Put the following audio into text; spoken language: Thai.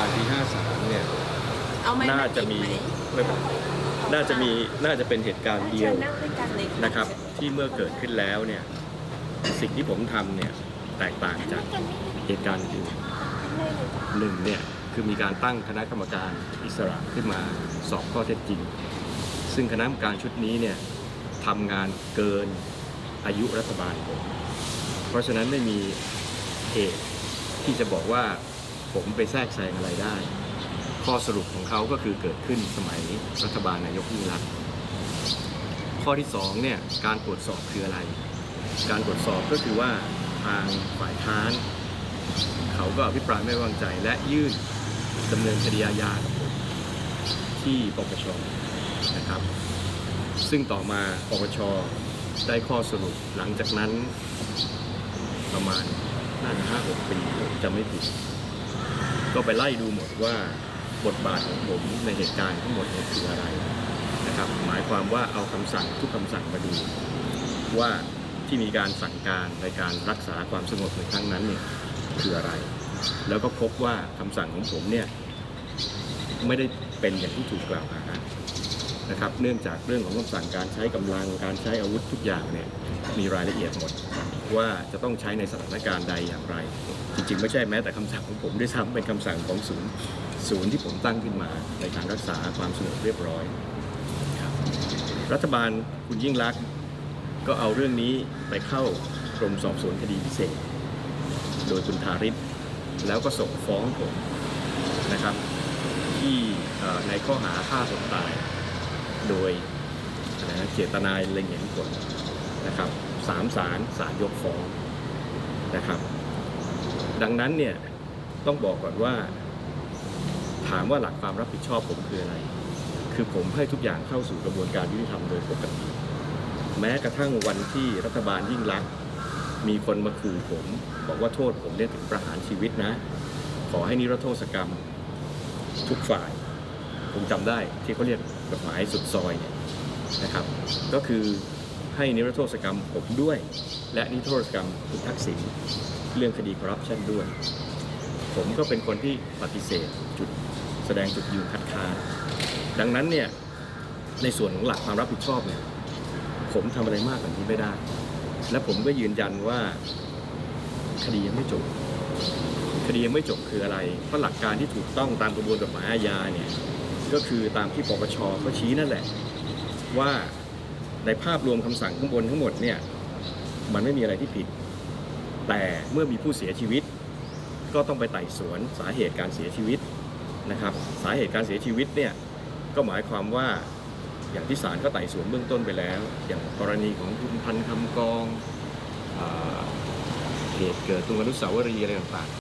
การณ์ปี 53 เนี่ย เอาไหมน่าจะมีไหไม่เป็นไรน่าจะมีน่าจะเป็นเหตุการณ์เดียวชิญนั่งด้วยกันเลยนะครับ ที่เมื่อเกิดขึ้นแล้วเนี่ย สิ่งที่ผมทำเนี่ยแตกต่างจากเหตุการณ์อื่นหนึ่งเนี่ยคือมีการตั้งคณะกรรมการอิสระขึ้นมาสอบข้อเท็จจริง ซึ่งคณะกรรมการชุดนี้เนี่ยทำงานเกินอายุรัฐบาลผมเพราะฉะนั้นไม่มีเหตุที่จะบอกว่า ผมไปแทรกแซงอะไรได้ ข้อสรุปของเขาก็คือเกิดขึ้นสมัยรัฐบาลนายกยิ่งรักษณ์ข้อที่สองเนี่ยการตรวจสอบคืออะไร การตรวจสอบก็คือว่าทางฝ่ายค้าน เขาก็อภิปรายไม่วางใจและยื่นดำเนินคดีอาญากับผมที่ปปชนะครับ ซึ่งต่อมาปปชได้ข้อสรุปหลังจากนั้นประมาณน่าจะห้าหกปีจะไม่ผิด ก็ไปไล่ดูหมดว่าบทบาทของผมในเหตุการณ์ทั้งหมดเนี่ยคืออะไรนะครับ หมายความว่าเอาคำสั่งทุกคำสั่งมาดู ว่าที่มีการสั่งการในการรักษาความสงบในครั้งนั้นเนี่ยคืออะไร แล้วก็พบว่าคำสั่งของผมเนี่ยไม่ได้เป็นอย่างที่ถูกกล่าวหานะครับ เนื่องจากเรื่องของคำสั่งการใช้กำลังการใช้อาวุธทุกอย่างเนี่ยมีรายละเอียดหมด ว่าจะต้องใช้ในสถานการณ์ใดอย่างไร จริงๆ ไม่ใช่แม้แต่คำสั่งของผมด้วยซ้ำเป็นคำสั่งของศูนย์ศูนย์ที่ผมตั้งขึ้นมาในการรักษาความสงบเรียบร้อย รัฐบาลคุณยิ่งรักก็เอาเรื่องนี้ไปเข้ากรมสอบสวนคดีพิเศษ โดยคุณทาริศแล้วก็ส่งฟ้องผมนะครับ ที่ในข้อหาฆ่าคนตาย โดยอะไรนะเจตนาเล็งเห็นผลนะครับ สามศาลศาลยกฟ้องนะครับ ดังนั้นเนี่ยต้องบอกก่อนว่า ถามว่าหลักความรับผิดชอบผมคืออะไร คือผมให้ทุกอย่างเข้าสู่กระบวนการยุติธรรมโดยปกติ แม้กระทั่งวันที่รัฐบาลยิ่งรัก มีคนมาขู่ผม บอกว่าโทษผมเนี่ยถึงประหารชีวิตนะ ขอให้นิรโทษกรรมทุกฝ่าย ผมจำได้ที่เขาเรียกกฎหมายสุดซอยเนี่ยนะครับ ก็คือ ให้นิรโทษกรรมผมด้วย และนิรโทษกรรมคุณทักษิณเรื่องคดีคอร์รัปชันด้วย ผมก็เป็นคนที่ปฏิเสธจุดแสดงจุดยืนคัดค้านดังนั้นเนี่ยในส่วนของหลักความรับผิดชอบเนี่ยผมทำอะไรมากกว่านี้ไม่ได้ และผมก็ยืนยันว่าคดียังไม่จบ คดียังไม่จบคืออะไร เพราะหลักการที่ถูกต้องตามกระบวนกฎหมายอาญาเนี่ยก็คือตามที่ปปชเขาชี้นั่นแหละว่า ในภาพรวมคำสั่งข้างบนทั้งหมดเนี่ยมันไม่มีอะไรที่ผิด แต่เมื่อมีผู้เสียชีวิต ก็ต้องไปไต่สวนสาเหตุการเสียชีวิตนะครับ สาเหตุการเสียชีวิตเนี่ยก็หมายความว่าอย่างที่ศาลก็ไต่สวนเบื้องต้นไปแล้ว อย่างกรณีของคุณพันธ์คำกองอเหตุเกิดตรงอนุสาวรีย์อะไรต่างๆ